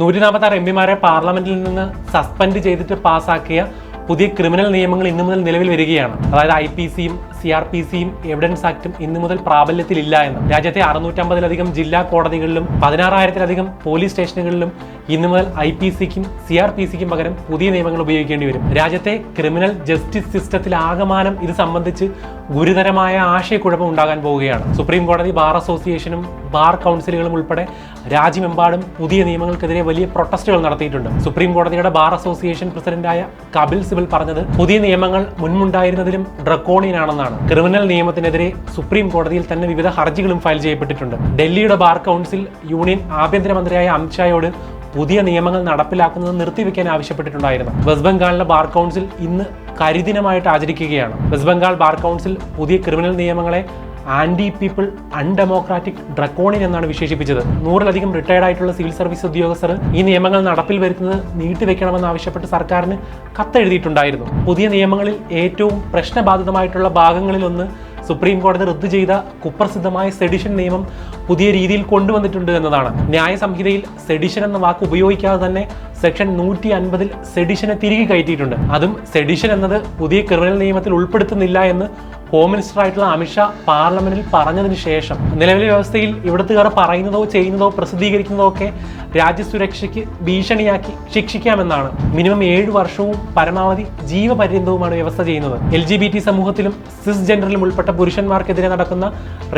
നൂറ്റി നാൽപ്പത്തി ആറ് എം പിമാരെ പാർലമെന്റിൽ നിന്ന് സസ്പെൻഡ് ചെയ്തിട്ട് പാസാക്കിയ പുതിയ ക്രിമിനൽ നിയമങ്ങൾ ഇന്നു മുതൽ നിലവിൽ വരികയാണ്. അതായത് ഐ പി സിയും സി ആർ പി സിയും എവിഡൻസ് ആക്ടും ഇന്നു മുതൽ പ്രാബല്യത്തിലില്ല എന്ന്. രാജ്യത്തെ അറുന്നൂറ്റമ്പതിലധികം ജില്ലാ കോടതികളിലും പതിനാറായിരത്തിലധികം പോലീസ് സ്റ്റേഷനുകളിലും ഇന്നു മുതൽ ഐ പി സിക്കും സി ആർ പി സിക്കും പകരം പുതിയ നിയമങ്ങൾ ഉപയോഗിക്കേണ്ടി വരും. രാജ്യത്തെ ക്രിമിനൽ ജസ്റ്റിസ് സിസ്റ്റത്തിൽ ആകമാനം ഇത് സംബന്ധിച്ച് ഗുരുതരമായ ആശയക്കുഴപ്പം ഉണ്ടാകാൻ പോവുകയാണ്. സുപ്രീം കോടതി ബാർ അസോസിയേഷനും ബാർ കൗൺസിലുകളും ഉൾപ്പെടെ രാജ്യമെമ്പാടും പുതിയ നിയമങ്ങൾക്കെതിരെ വലിയ പ്രൊട്ടസ്റ്റുകൾ നടത്തിയിട്ടുണ്ട്. സുപ്രീം കോടതിയുടെ ബാർ അസോസിയേഷൻ പ്രസിഡന്റായ കപിൽ സിബൽ പറഞ്ഞത് പുതിയ നിയമങ്ങൾ മുൻപുണ്ടായിരുന്നതിലും ഡ്രക്കോണിയനാണെന്നാണ്. ക്രിമിനൽ നിയമത്തിനെതിരെ സുപ്രീം കോടതിയിൽ തന്നെ വിവിധ ഹർജികളും ഫയൽ ചെയ്യപ്പെട്ടിട്ടുണ്ട്. ഡൽഹിയുടെ ബാർ കൗൺസിൽ യൂണിയൻ ആഭ്യന്തരമന്ത്രിയായ അമിത്ഷായോട് പുതിയ നിയമങ്ങൾ നടപ്പിലാക്കുന്നത് നിർത്തിവെക്കാൻ ആവശ്യപ്പെട്ടിട്ടുണ്ടായിരുന്നു. വെസ്റ്റ് ബംഗാളിലെ ബാർ കൗൺസിൽ ഇന്ന് കരിദിനമായിട്ട് ആചരിക്കുകയാണ്. വെസ്റ്റ് ബംഗാൾ ബാർ കൗൺസിൽ പുതിയ ക്രിമിനൽ നിയമങ്ങളെ ആന്റി പീപ്പിൾ അൺഡെമോക്രാറ്റിക് ഡ്രക്കോണിൻ എന്നാണ് വിശേഷിപ്പിച്ചത്. നൂറിലധികം റിട്ടയർഡ് ആയിട്ടുള്ള സിവിൽ സർവീസ് ഉദ്യോഗസ്ഥർ ഈ നിയമങ്ങൾ നടപ്പിൽ വരുത്തുന്നത് നീട്ടിവെക്കണമെന്ന് ആവശ്യപ്പെട്ട് സർക്കാരിന് കത്തെഴുതിയിട്ടുണ്ടായിരുന്നു. പുതിയ നിയമങ്ങളിൽ ഏറ്റവും പ്രശ്നബാധിതമായിട്ടുള്ള ഭാഗങ്ങളിലൊന്ന് സുപ്രീം കോടതി റദ്ദു ചെയ്ത കുപ്രസിദ്ധമായ സെഡിഷൻ നിയമം പുതിയ രീതിയിൽ കൊണ്ടുവന്നിട്ടുണ്ട് എന്നതാണ്. ന്യായ സംഹിതയിൽ സെഡിഷൻ എന്ന വാക്ക് ഉപയോഗിക്കാതെ തന്നെ സെക്ഷൻ നൂറ്റി അൻപതിൽ സെഡിഷനെ തിരികെ കയറ്റിയിട്ടുണ്ട്. അതും സെഡിഷൻ എന്നത് പുതിയ ക്രിമിനൽ നിയമത്തിൽ ഉൾപ്പെടുത്തുന്നില്ല എന്ന് ഹോം മിനിസ്റ്റർ ആയിട്ടുള്ള അമിത്ഷാ പാർലമെന്റിൽ പറഞ്ഞതിന് ശേഷം നിലവിലെ വ്യവസ്ഥയിൽ ഇവിടുത്തുകാർ പറയുന്നതോ ചെയ്യുന്നതോ പ്രസിദ്ധീകരിക്കുന്നതോ ഒക്കെ രാജ്യസുരക്ഷയ്ക്ക് ഭീഷണിയാക്കി ശിക്ഷിക്കാമെന്നാണ്. മിനിമം ഏഴ് വർഷവും പരമാവധി ജീവപര്യന്തവുമാണ് വ്യവസ്ഥ ചെയ്യുന്നത്. എൽ ജി ബി ടി സമൂഹത്തിലും സിസ് ജെൻഡറിലും ഉൾപ്പെട്ട പുരുഷന്മാർക്കെതിരെ നടക്കുന്ന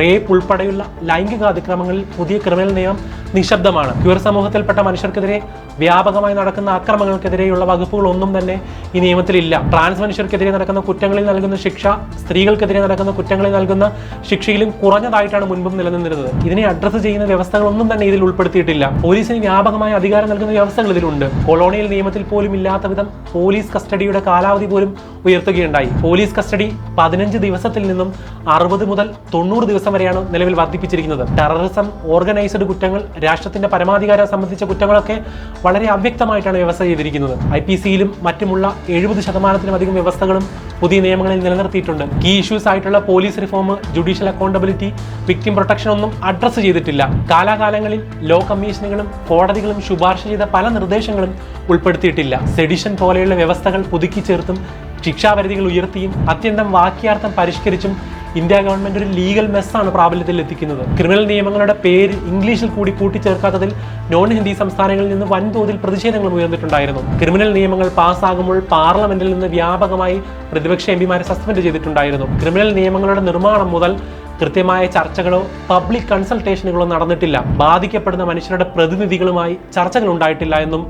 റേപ്പ് ഉൾപ്പെടെയുള്ള ലൈംഗിക അതിക്രമങ്ങളിൽ പുതിയ ക്രിമിനൽ നിയമം നിശബ്ദമാണ്. ക്യൂർ സമൂഹത്തിൽപ്പെട്ട മനുഷ്യർക്കെതിരെ വ്യാപകമായി നടക്കുന്ന അക്രമങ്ങൾക്കെതിരെയുള്ള വകുപ്പുകളൊന്നും തന്നെ ഈ നിയമത്തിലില്ല. ട്രാൻസ് മനുഷ്യർക്കെതിരെ നടക്കുന്ന കുറ്റങ്ങളിൽ നൽകുന്ന ശിക്ഷ സ്ത്രീകൾക്കെതിരെ നടക്കുന്ന കുറ്റങ്ങളിൽ നൽകുന്ന ശിക്ഷയിലും കുറഞ്ഞതായിട്ടാണ് മുൻപും നിലനിന്നിരുന്നത്. ഇതിനെ അഡ്രസ്സ് ചെയ്യുന്ന വ്യവസ്ഥകളൊന്നും തന്നെ ഇതിൽ ഉൾപ്പെടുത്തിയിട്ടില്ല. പോലീസിന് വ്യാപകമായ അധികാരം നൽകുന്ന വ്യവസ്ഥകൾ ഇതിലുണ്ട്. കൊളോണിയൽ നിയമത്തിൽ പോലും ഇല്ലാത്ത വിധം പോലീസ് കസ്റ്റഡിയുടെ കാലാവധി പോലും ഉയർത്തുകയുണ്ടായി. പോലീസ് കസ്റ്റഡി പതിനഞ്ച് ദിവസത്തിൽ നിന്നും അറുപത് മുതൽ തൊണ്ണൂറ് ദിവസം വരെയാണ് നിലവിൽ വർദ്ധിപ്പിച്ചിരിക്കുന്നത്. ടെററിസം ഓർഗനൈസ്ഡ് കുറ്റങ്ങൾ രാഷ്ട്രത്തിന്റെ പരമാധികാരം സംബന്ധിച്ച കുറ്റങ്ങളൊക്കെ വളരെ അവ്യക്തമായിട്ടാണ് വ്യവസ്ഥ ചെയ്തിരിക്കുന്നത്. ഐ പി സിയിലും മറ്റുമുള്ള എഴുപത് ശതമാനത്തിലധികം വ്യവസ്ഥകളും പുതിയ നിയമങ്ങളിൽ നിലനിർത്തിയിട്ടുണ്ട്. കീ ഇഷ്യൂസ് ആയിട്ടുള്ള police reform judicial accountability victim protection ഒന്നും അഡ്രസ്സ് ചെയ്തിട്ടില്ല. കാലാകാലങ്ങളിൽ ലോ കമ്മീഷനുകളും കോടതികളും ശുപാർശ ചെയ്ത പല നിർദ്ദേശങ്ങളും ഉൾപ്പെടുത്തിയിട്ടില്ല. സെഡിഷൻ പോലെയുള്ള വ്യവസ്ഥകൾ പുതുക്കി ചേർത്തും ശിക്ഷാപരിധികൾ ഉയർത്തിയും അത്യന്തം വാക്യാർത്ഥം പരിഷ്കരിച്ചും ഇന്ത്യ ഗവൺമെന്റ് ഒരു ലീഗൽ മെസ്സാണ് പ്രാബല്യത്തിൽ എത്തിക്കുന്നത്. ക്രിമിനൽ നിയമങ്ങളുടെ പേര് ഇംഗ്ലീഷിൽ കൂടി കൂട്ടിച്ചേർക്കാത്തതിൽ നോൺ ഹിന്ദി സംസ്ഥാനങ്ങളിൽ നിന്ന് വൻതോതിൽ പ്രതിഷേധങ്ങൾ ഉയർന്നിട്ടുണ്ടായിരുന്നു. ക്രിമിനൽ നിയമങ്ങൾ പാസ്സാകുമ്പോൾ പാർലമെന്റിൽ നിന്ന് വ്യാപകമായി പ്രതിപക്ഷ എം പിമാരെ സസ്പെൻഡ് ചെയ്തിട്ടുണ്ടായിരുന്നു. ക്രിമിനൽ നിയമങ്ങളുടെ നിർമ്മാണം മുതൽ കൃത്യമായ ചർച്ചകളോ പബ്ലിക് കൺസൾട്ടേഷനുകളോ നടന്നിട്ടില്ല. ബാധിക്കപ്പെടുന്ന മനുഷ്യരുടെ പ്രതിനിധികളുമായി ചർച്ചകൾ ഉണ്ടായിട്ടില്ല എന്നും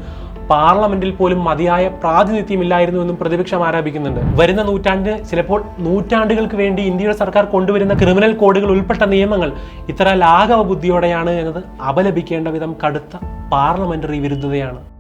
പാർലമെന്റിൽ പോലും മതിയായ പ്രാതിനിധ്യമില്ലായിരുന്നു എന്നും പ്രതിപക്ഷം ആരോപിക്കുന്നുണ്ട്. വരുന്ന നൂറ്റാണ്ടിന് ചിലപ്പോൾ നൂറ്റാണ്ടുകൾക്ക് വേണ്ടി ഇന്ത്യയുടെ സർക്കാർ കൊണ്ടുവരുന്ന ക്രിമിനൽ കോഡുകൾ ഉൾപ്പെട്ട നിയമങ്ങൾ ഇത്ര ലാഘവ ബുദ്ധിയോടെയാണ് എന്നത് അപലപിക്കേണ്ട വിധം കടുത്ത പാർലമെന്ററി വിരുദ്ധതയാണ്.